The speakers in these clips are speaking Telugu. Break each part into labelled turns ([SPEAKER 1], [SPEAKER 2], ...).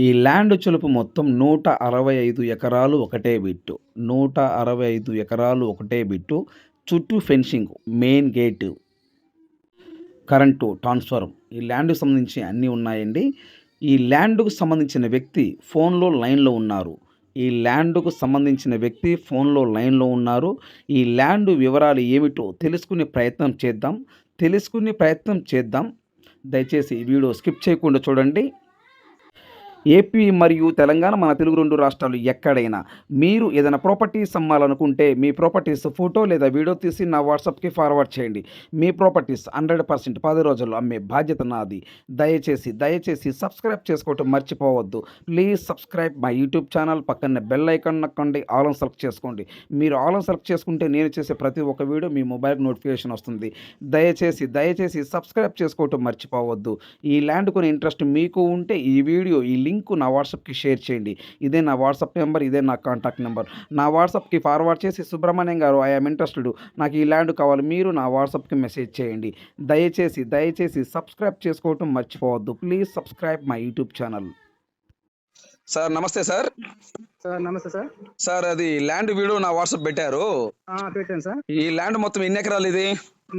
[SPEAKER 1] ఈ ల్యాండ్ చులుపు మొత్తం నూట అరవై ఐదు ఎకరాలు ఒకటే బిట్టు. నూట అరవై ఐదు ఎకరాలు ఒకటే బిట్టు. చుట్టూ fencing main gate current transformer. ఈ ల్యాండ్కు సంబంధించి అన్నీ ఉన్నాయండి. ఈ ల్యాండ్కు సంబంధించిన వ్యక్తి ఫోన్లో లైన్లో ఉన్నారు. ఈ ల్యాండ్కు సంబంధించిన వ్యక్తి ఫోన్లో లైన్లో ఉన్నారు. ఈ ల్యాండ్ వివరాలు ఏమిటో తెలుసుకునే ప్రయత్నం చేద్దాం. తెలుసుకునే ప్రయత్నం చేద్దాం. దయచేసి ఈ వీడియో స్కిప్ చేయకుండా చూడండి. ఏపీ మరియు తెలంగాణ మన తెలుగు రెండు రాష్ట్రాలు ఎక్కడైనా. మీరు ఏదైనా ప్రాపర్టీస్ అమ్మాలనుకుంటే మీ ప్రాపర్టీస్ ఫోటో లేదా వీడియో తీసి నా వాట్సాప్కి ఫార్వర్డ్ చేయండి. మీ ప్రాపర్టీస్ హండ్రెడ్ పర్సెంట్ పది రోజుల్లో అమ్మే బాధ్యత నాది. దయచేసి దయచేసి సబ్స్క్రైబ్ చేసుకోవటం మర్చిపోవద్దు. Please subscribe my YouTube channel పక్కన బెల్ ఐకాన్ నొక్కండి. ఆల్ సెలెక్ట్ చేసుకోండి. మీరు ఆల్ సెలెక్ట్ చేసుకుంటే నేను చేసే ప్రతి ఒక్క వీడియో మీ మొబైల్ నోటిఫికేషన్ వస్తుంది. దయచేసి దయచేసి సబ్స్క్రైబ్ చేసుకోవటం మర్చిపోవద్దు. ఈ ల్యాండ్ కొని ఇంట్రెస్ట్ మీకు ఉంటే ఈ వీడియో ఈ లింక్ నా వాట్సాప్కి షేర్ చేయండి. ఇదే నా వాట్సాప్ నెంబర్ ఇదే నా కాంటాక్ట్ నెంబర్. నా వాట్సాప్కి ఫార్వర్డ్ చేసి సుబ్రహ్మణ్యం గారు ఐఎమ్ ఇంట్రెస్టెడ్. నాకు ఈ ల్యాండ్ కావాలి. మీరు నా వాట్సాప్కి మెసేజ్ చేయండి. దయచేసి దయచేసి సబ్స్క్రైబ్ చేసుకోవటం మర్చిపోవద్దు. Please subscribe my YouTube channel.
[SPEAKER 2] Sir నమస్తే సార్.
[SPEAKER 3] సార్ నమస్తే సార్.
[SPEAKER 2] సార్ అది ల్యాండ్ వీడియో నా వాట్సాప్ పెట్టారు.
[SPEAKER 3] పెట్టాను సార్.
[SPEAKER 2] ఈ ల్యాండ్ మొత్తం ఎన్ని ఎకరాలు ఇది?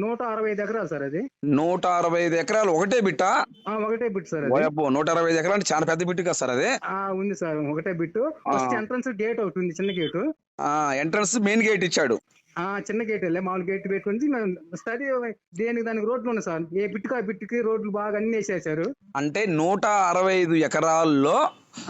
[SPEAKER 3] నూట అరవై ఐదు ఎకరాలు సార్ అది.
[SPEAKER 2] నూట అరవై ఐదు ఎకరాలు ఒకటే బిట్టా?
[SPEAKER 3] ఒకటే బిట్ సార్ అది.
[SPEAKER 2] ఓయబ్బో నూట అరవై ఐదు ఎకరాలు అంటే చాలా పెద్ద బిట్టు కదా సార్ అది.
[SPEAKER 3] ఉంది సార్ ఒకటే బిట్ ఫస్ట్ ఎంట్రన్స్ గేట్ ఒకటి ఉంది చిన్న గేటు.
[SPEAKER 2] ఎంట్రన్స్ మెయిన్ గేట్ ఇచ్చాడు.
[SPEAKER 3] ఆ చిన్న గేట్ వెళ్ళే మామూలు గేట్ పెట్టుకుని స్టడీ దేనికి దానికి రోడ్లు ఉన్నాయి సార్? ఏ బిట్కి ఆ రోడ్లు బాగా అన్ని వేసేసారు.
[SPEAKER 2] అంటే నూట అరవై ఐదు ఎకరాల్లో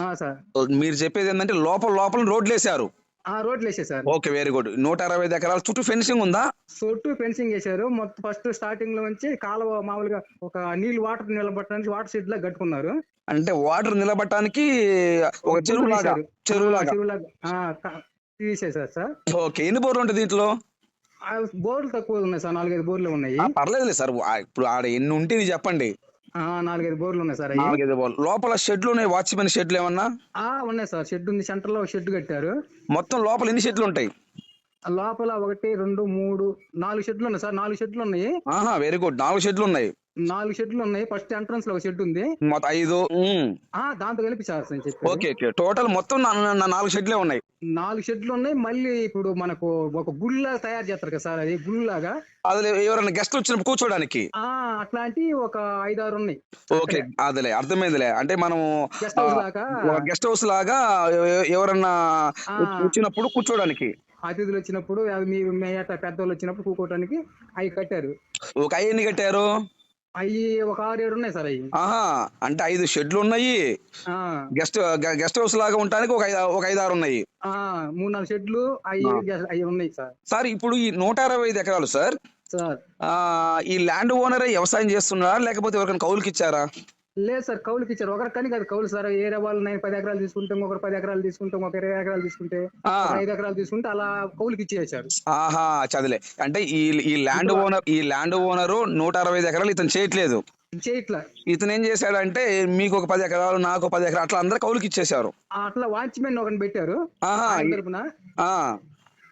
[SPEAKER 3] ఆ, సార్.
[SPEAKER 2] మీరు చెప్పేది ఏంటంటే లోపల లోపల రోడ్లు వేసారు
[SPEAKER 3] ఆ రోడ్లు వేసేసారు
[SPEAKER 2] ఓకే వెరీ గుడ్ నూట అరవై ఐదు ఎకరాల చుట్టూ ఫెన్సింగ్ ఉందా?
[SPEAKER 3] చుట్టూ ఫెన్సింగ్ వేసారు మొత్తం ఫస్ట్ స్టార్టింగ్లో నుంచి కాలువ మామూలుగా ఒక నీళ్ళు వాటర్ నిలబట్టడానికి వాటర్ షెడ్ లా కట్టుకున్నారు.
[SPEAKER 2] అంటే వాటర్ నిలబట్టడానికి ఒక చెరువు లాగా. చెరువు లాగా
[SPEAKER 3] తీసేశారు సార్.
[SPEAKER 2] ఓకే ఎన్ని బోర్లు ఉంటాయి దీంట్లో?
[SPEAKER 3] బోర్లు తక్కువ ఉన్నాయి సార్ నాలుగైదు బోర్లు ఉన్నాయి.
[SPEAKER 2] పర్లేదులే సార్ ఇప్పుడు ఆడ ఎన్ని ఉంటే ఇది చెప్పండి.
[SPEAKER 3] నాలుగైదు బోర్లు ఉన్నాయి సార్
[SPEAKER 2] నాలుగైదు బోర్లు. లోపల షెడ్లు ఉన్నాయి వాచ్మెన్ షెడ్లు ఏమన్నా?
[SPEAKER 3] ఆ ఉన్నాయి సార్ షెడ్ ఉంది సెంటర్లో షెడ్ కట్టారు.
[SPEAKER 2] మొత్తం లోపల ఎన్ని షెడ్లు ఉంటాయి?
[SPEAKER 3] లోపల ఒకటి రెండు మూడు నాలుగు షెడ్లు ఉన్నాయి సార్ నాలుగు షెడ్లు ఉన్నాయి.
[SPEAKER 2] ఆహా వెరీ గుడ్ నాలుగు షెడ్లు ఉన్నాయి.
[SPEAKER 3] నాలుగు షెడ్లు ఉన్నాయి ఫస్ట్ ఎంట్రన్స్లో ఒక షెడ్ ఉంది.
[SPEAKER 2] మొత్తం ఐదు
[SPEAKER 3] దాంతో కలిపి సార్
[SPEAKER 2] ఓకే ఓకే. టోటల్ మొత్తం నాలుగు షెడ్లే ఉన్నాయి.
[SPEAKER 3] నాలుగు షెడ్లు ఉన్నాయి. మళ్ళీ ఇప్పుడు మనకు ఒక గుళ్ళ తయారు చేస్తారు కదా సార్ అది గుళ్ళలాగా.
[SPEAKER 2] అదిలే ఎవరైనా గెస్ట్లు వచ్చినప్పుడు కూర్చోడానికి?
[SPEAKER 3] అట్లాంటి ఒక ఐదారు ఉన్నాయి.
[SPEAKER 2] ఓకే అదిలే అర్థమైందిలే. అంటే మనం
[SPEAKER 3] గెస్ట్ హౌస్ లాగా.
[SPEAKER 2] గెస్ట్ హౌస్ లాగా ఎవ- ఎవరన్నా. వచ్చినప్పుడు కూర్చోడానికి.
[SPEAKER 3] అతిథులు వచ్చినప్పుడు అవి మీ మేట పెద్దోళ్ళు వచ్చినప్పుడు కూకోవడానికి అవి కట్టారు.
[SPEAKER 2] ఒక ఐదు ఎన్ని కట్టారు?
[SPEAKER 3] అవి ఒక ఆరు ఏడు ఉన్నాయి సార్ అవి
[SPEAKER 2] ఆహా అంటే ఐదు షెడ్లు ఉన్నాయి.
[SPEAKER 3] ఆ.
[SPEAKER 2] గెస్ట్ గెస్ట్ హౌస్ లాగా ఉండడానికి ఒక ఐదు ఒక ఐదు ఆరు ఉన్నాయి.
[SPEAKER 3] మూడు నాలుగు షెడ్లు అవి ఉన్నాయి సార్.
[SPEAKER 2] సార్ ఇప్పుడు ఈ నూట అరవై ఐదు ఎకరాలు సార్.
[SPEAKER 3] సార్.
[SPEAKER 2] ఆ, ఈ ల్యాండ్ ఓనరే వ్యవసాయం చేస్తున్నారా? లేకపోతే ఎవరికైనా కౌలుకి ఇచ్చారా?
[SPEAKER 3] లేదు సార్ కౌలుకి ఇచ్చారు. ఒకరి కానీ కాదు కౌలు సార్ ఏరే వాళ్ళు నేను పది ఎకరాలు తీసుకుంటాం ఒకరు పది ఎకరాలు తీసుకుంటాం ఒక ఇరవై ఎకరాలు తీసుకుంటే ఐదు ఎకరాలు తీసుకుంటే అలా కౌలుకి ఇచ్చేసారు
[SPEAKER 2] ఆహా చదిలే అంటే ఈ ఈ ల్యాండ్ ఓనర్ ఈ ల్యాండ్ ఓనరు నూట అరవై ఐదు ఎకరాలు ఇతను చేయట్లేదు.
[SPEAKER 3] చేయట్లా.
[SPEAKER 2] ఇతను ఏం చేశాడంటే మీకు ఒక పది ఎకరాలు నాకు ఒక పది ఎకరాలు అట్లా అందరు కౌలుకి ఇచ్చేశారు.
[SPEAKER 3] ఆ అట్లా వాచ్మెన్ ఒకరిని పెట్టారు.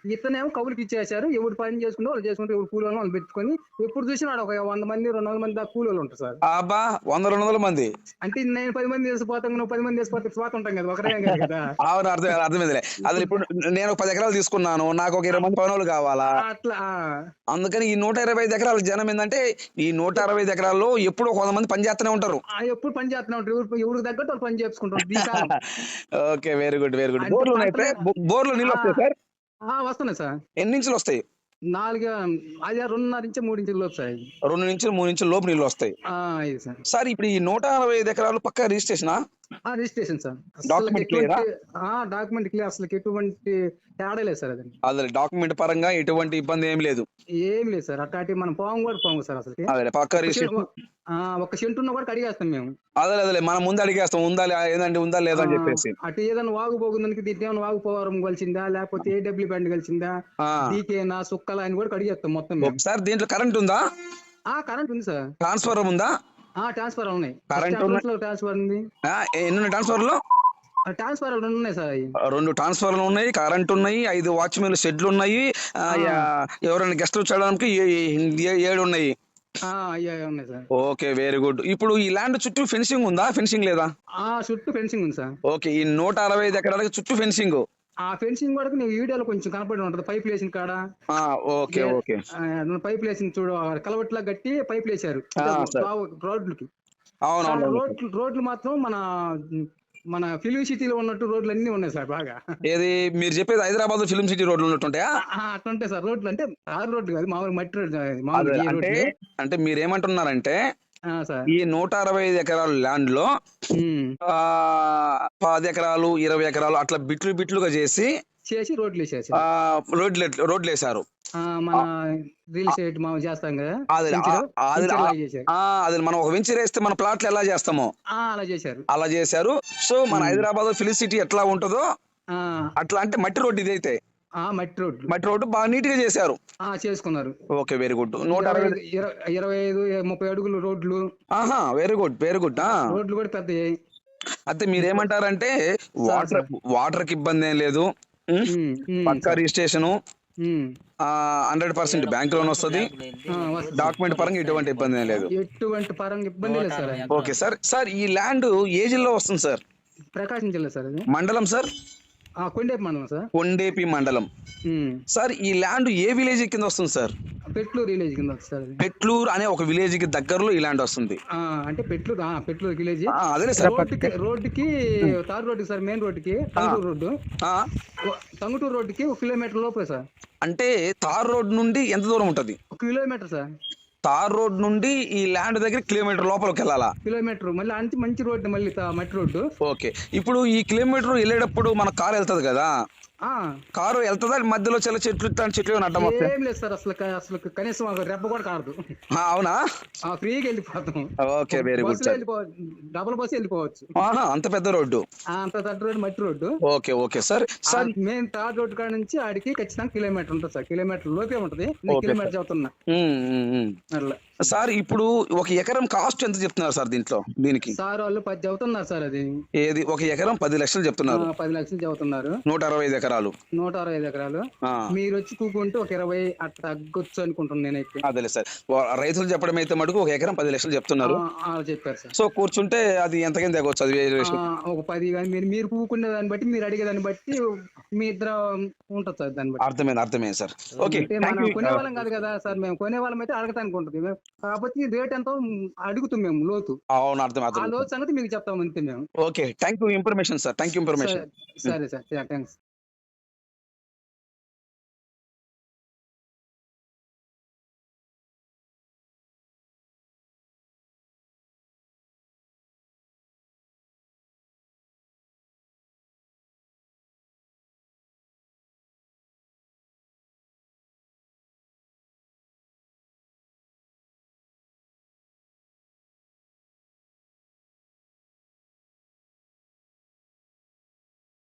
[SPEAKER 3] ఇతనేమో కౌలుకి ఇచ్చేసారు ఎవరు పని చేసుకుంటే వాళ్ళు చేసుకుంటే ఎవరు కూలి వాళ్ళు పెట్టుకొని ఎప్పుడు చూసినా ఒక వంద మంది రెండు వందల మంది కూలి వాళ్ళు ఉంటారు సార్.
[SPEAKER 2] అబ్బా వంద రెండు వందల మంది.
[SPEAKER 3] అంటే నేను పది మంది వేసిపోతాం నువ్వు పది మంది వేసిపోతే పోతా ఉంటాం కదా ఒకరే కాదు.
[SPEAKER 2] అవును అర్థం అర్థమైందిలే. అది ఇప్పుడు నేను ఒక పది ఎకరాలు తీసుకున్నాను నాకు ఒక ఇరవై మంది పనులు కావాలా?
[SPEAKER 3] అట్లా.
[SPEAKER 2] అందుకని ఈ నూట ఇరవై ఐదు ఎకరాల జనం ఏంటంటే ఈ నూట అరవై ఐదు ఎకరాల్లో ఎప్పుడో ఒక వంద మంది పని చేస్తూనే ఉంటారు.
[SPEAKER 3] ఎప్పుడు పని చేస్తున్నా ఉంటారు. ఎవరు ఎవరికి తగ్గట్టు వాళ్ళు పని చేసుకుంటారు.
[SPEAKER 2] Okay very good very good బోర్లు బోర్లు నీళ్ళు వస్తాయి సార్?
[SPEAKER 3] వస్తున్నాయి సార్.
[SPEAKER 2] ఎన్ని ఇంచులు వస్తాయి
[SPEAKER 3] నాలుగు అది రెండున్నర నుంచి మూడు ఇంచుల లోపు సార్.
[SPEAKER 2] రెండు నుంచి మూడు నుంచి లోపు నీళ్ళు వస్తాయి.
[SPEAKER 3] సార్
[SPEAKER 2] ఇప్పుడు ఈ నూట అరవై ఐదు ఎకరాలు పక్క రిజిస్ట్రేషనా?
[SPEAKER 3] రిజిస్ట్రేషన్ సార్
[SPEAKER 2] clear ఆ?
[SPEAKER 3] డాక్యుమెంట్ క్లియర్ అసలు ఎటువంటి తేడా లేదు సార్ అది
[SPEAKER 2] అదే డాక్యుమెంట్ పరంగా ఎటువంటి ఇబ్బంది ఏం లేదు.
[SPEAKER 3] ఏం లేదు సార్ అట్లాంటి మనం పోవం కూడా పోము సార్ అసలు
[SPEAKER 2] అదే పక్క రిజిస్ట్రేషన్
[SPEAKER 3] ఒక సెంటు ఉన్న కూడా కడిగేస్తాం మేము.
[SPEAKER 2] అదే అదే మనం ముందు అడిగేస్తాం ఉందా ఏదంటే ఉందా లేదా అని చెప్పేసి.
[SPEAKER 3] అటు ఏదైనా వాగు పోగుందానికి దీంట్లో ఏమైనా వాగు పోవరం కలిసిందా లేకపోతే ఏడబ్ల్యూ బ్యాండ్ కలిసిందా. డీకేనా సుక్కలా అని కూడా కడిగేస్తాం మొత్తం మేము.
[SPEAKER 2] సార్ దీంట్లో కరెంట్ ఉందా?
[SPEAKER 3] ఆ కరెంట్ ఉంది సార్
[SPEAKER 2] ట్రాన్స్ఫర్ ఉందా?
[SPEAKER 3] ట్రాన్స్ఫర్ ఉన్నాయి.
[SPEAKER 2] ఉన్న-
[SPEAKER 3] ట్రాన్స్ఫర్ ఉంది.
[SPEAKER 2] ఎన్ని ట్రాన్స్ఫర్లు
[SPEAKER 3] ట్రాన్స్ఫర్ రెండు ఉన్నాయి సార్
[SPEAKER 2] రెండు ట్రాన్స్ఫర్లు ఉన్నాయి కరెంట్ ఉన్నాయి ఐదు వాచ్మెన్ షెడ్లు ఉన్నాయి. ఎవరైనా గెస్ట్ వచ్చడానికి ఏడు ఉన్నాయి? ఓకే వెరీ గుడ్ ఇప్పుడు ఈ ల్యాండ్ చుట్టూ ఫెన్సింగ్ ఉందా? ఫెన్సింగ్ లేదా?
[SPEAKER 3] చుట్టూ ఫెన్సింగ్ ఉంది సార్.
[SPEAKER 2] ఓకే ఈ నూట అరవై ఐదు ఎకరాలకి చుట్టూ ఫెన్సింగ్
[SPEAKER 3] ఆ ఫెన్సింగ్ కూడా నీకు వీడియోలో కొంచెం కనపడి ఉంటది. పైప్ వేసిన కాడ.
[SPEAKER 2] Okay okay.
[SPEAKER 3] పైప్ వేసిన చూడు కలవట్లా గట్టి పైప్ వేసారు
[SPEAKER 2] ఆ, సార్.
[SPEAKER 3] రోడ్లకి. రోడ్లు రోడ్లు మాత్రం మన మన ఫిలిం సిటీలో ఉన్నట్టు రోడ్లు అన్ని ఉన్నాయి సార్ బాగా.
[SPEAKER 2] ఏది మీరు చెప్పేది హైదరాబాద్ ఫిల్మ్ సిటీ రోడ్లు ఉన్నట్టుంటాయా?
[SPEAKER 3] అట్లుంటాయి సార్. రోడ్లు అంటే ఆరు రోడ్లు కాదు మామూలు మట్టి
[SPEAKER 2] అంటే మీరు ఏమంటున్నారంటే ఈ నూట అరవై ఐదు ఎకరాల ల్యాండ్లో పది ఎకరాలు ఇరవై ఎకరాలు అట్లా బిట్లు బిట్లుగా చేసి
[SPEAKER 3] చేసి రోడ్లు వేసేసి
[SPEAKER 2] రోడ్లు రోడ్లు వేశారు.
[SPEAKER 3] ఆ, మన రియల్ ఎస్టేట్ మనం చేస్తాం కదా
[SPEAKER 2] అది మనం ఒక వెంచర్ వేస్తే మన ప్లాట్లు ఎలా చేస్తామో?
[SPEAKER 3] అలా చేశారు.
[SPEAKER 2] అలా చేశారు. సో మన హైదరాబాద్ ఫిలిం సిటీ ఎట్లా ఉంటుందో అట్లా అంటే మట్టి రోడ్డు ఇదైతే.
[SPEAKER 3] మట్టి రోడ్లు.
[SPEAKER 2] మట్టి రోడ్డు బాగా నీట్గా చేశారు.
[SPEAKER 3] ఆ చేసుకున్నారు.
[SPEAKER 2] ఓకే వెరీ గుడ్ నూట అరవై
[SPEAKER 3] ఇరవై- ఐదు ముప్పై అడుగులు రోడ్లు.
[SPEAKER 2] ఆహా వెరీ గుడ్ వెరీ గుడ్
[SPEAKER 3] రోడ్లు కూడా పెద్దవి
[SPEAKER 2] అయితే మీరు ఏమంటారంటే వాటర్ వాటర్కి ఇబ్బంది ఏం లేదు. పక్కా registration. Hundred percent bank loan వస్తుంది. డాక్యుమెంట్ పరంగా ఎటువంటి ఇబ్బంది ఏం లేదు.
[SPEAKER 3] ఎటువంటి పరంగా ఇబ్బంది లేదు సార్.
[SPEAKER 2] Okay sir. సార్ ఈ ల్యాండ్ ఏ జిల్లా వస్తుంది సార్?
[SPEAKER 3] ప్రకాశం జిల్లా సార్
[SPEAKER 2] మండలం సార్?
[SPEAKER 3] కొండేపు మండలం సార్.
[SPEAKER 2] కొండేపి మండలం. సార్ ఈ ల్యాండ్ ఏ విలేజ్ కింద వస్తుంది సార్?
[SPEAKER 3] పెట్లూరు విలేజ్ కింద వస్తుంది సార్ అది.
[SPEAKER 2] పెట్లూరు అనే ఒక విలేజ్కి దగ్గరలో ఈ ల్యాండ్ వస్తుంది.
[SPEAKER 3] ఆ, అంటే పెట్లూరు ఆ, పెట్లూరు విలేజ్.
[SPEAKER 2] ఆ, అదేలే సార్.
[SPEAKER 3] రోడ్డుకి రోడ్డుకి తార్ రోడ్డుకి సార్ మెయిన్ రోడ్డుకి టంగుటూరు రోడ్డు. టంగుటూరు రోడ్డుకి ఒక కిలోమీటర్ లోపే సార్.
[SPEAKER 2] అంటే తార్ రోడ్ నుండి ఎంత దూరం ఉంటది?
[SPEAKER 3] ఒక కిలోమీటర్ సార్.
[SPEAKER 2] తార్ రోడ్ నుండి ఈ ల్యాండ్ దగ్గర కిలోమీటర్ లోపలికి వెళ్ళాలా?
[SPEAKER 3] కిలోమీటర్ మళ్ళీ అంచి మంచి రోడ్డు మళ్ళీ మట్టి రోడ్డు.
[SPEAKER 2] ఓకే. ఇప్పుడు ఈ కిలోమీటర్ వెళ్ళేటప్పుడు మన కారు వెళ్తది కదా? కారు వెళ్తుందా? మధ్యలో చిన్న చెట్లు చెట్లు అడ్డం
[SPEAKER 3] ఏం లేదు సార్ అసలు అసలు కనీసం రెప్ప కూడా
[SPEAKER 2] ఆ, అవునా?
[SPEAKER 3] ఫ్రీగా వెళ్ళిపోతాం.
[SPEAKER 2] Okay very good sir
[SPEAKER 3] double bus వెళ్ళిపోవచ్చు.
[SPEAKER 2] అంత పెద్ద రోడ్డు.
[SPEAKER 3] అంత తట్టు రోడ్డు మట్టి road.
[SPEAKER 2] Okay okay sir sir
[SPEAKER 3] main tar road కాడ నుంచి ఆడికి ఖచ్చితంగా కిలోమీటర్ ఉంటుంది సార్. కిలోమీటర్ లోపే ఉంటది. కిలోమీటర్
[SPEAKER 2] ఉమ్.
[SPEAKER 3] అట్లా.
[SPEAKER 2] సార్ ఇప్పుడు ఒక ఎకరం కాస్ట్ ఎంత చెప్తున్నారు సార్ దీంట్లో దీనికి?
[SPEAKER 3] సార్ వాళ్ళు పది చెబుతున్నారు సార్ అది.
[SPEAKER 2] ఏది? ఒక ఎకరం పది లక్షలు చెప్తున్నారు.
[SPEAKER 3] పది లక్షలు చెబుతున్నారు.
[SPEAKER 2] నూట అరవై ఐదు ఎకరాలు.
[SPEAKER 3] నూట అరవై ఐదు ఎకరాలు. మీరు వచ్చి కూకుంటే ఒక ఇరవై అట్లా తగ్గొచ్చు అనుకుంటున్నాను నేనైతే.
[SPEAKER 2] అదేలే సార్. రైతులు చెప్పడం అయితే మటుకు ఒక ఎకరం పది లక్షలు చెప్తున్నారు.
[SPEAKER 3] చెప్పారు సార్.
[SPEAKER 2] సో కూర్చుంటే అది ఎంతకైనా తగ్గవచ్చు అది
[SPEAKER 3] ఒక పది కానీ మీరు మీరు కూకునే దాన్ని బట్టి మీరు అడిగే దాన్ని బట్టి మీ ఇద్దరు ఉంటుంది సార్ దాన్ని బట్టి.
[SPEAKER 2] అర్థమైంది అర్థమైంది సార్. ఓకే
[SPEAKER 3] మనం కొనేవాళ్ళం కాదు కదా సార్ మేము. కొనేవాళ్ళం అయితే అడగటానికి ఉంటుంది. మేము కాకపోతే రేట్ ఎంతో అడుగుతాం మేము లోతు.
[SPEAKER 2] అవును అర్థం
[SPEAKER 3] ఆ
[SPEAKER 2] అర్థం
[SPEAKER 3] లోతు సంగతి మీకు చెప్తాం అంతే మేము.
[SPEAKER 2] Okay thank you information sir thank you information
[SPEAKER 3] సరే సార్ థ్యాంక్స్.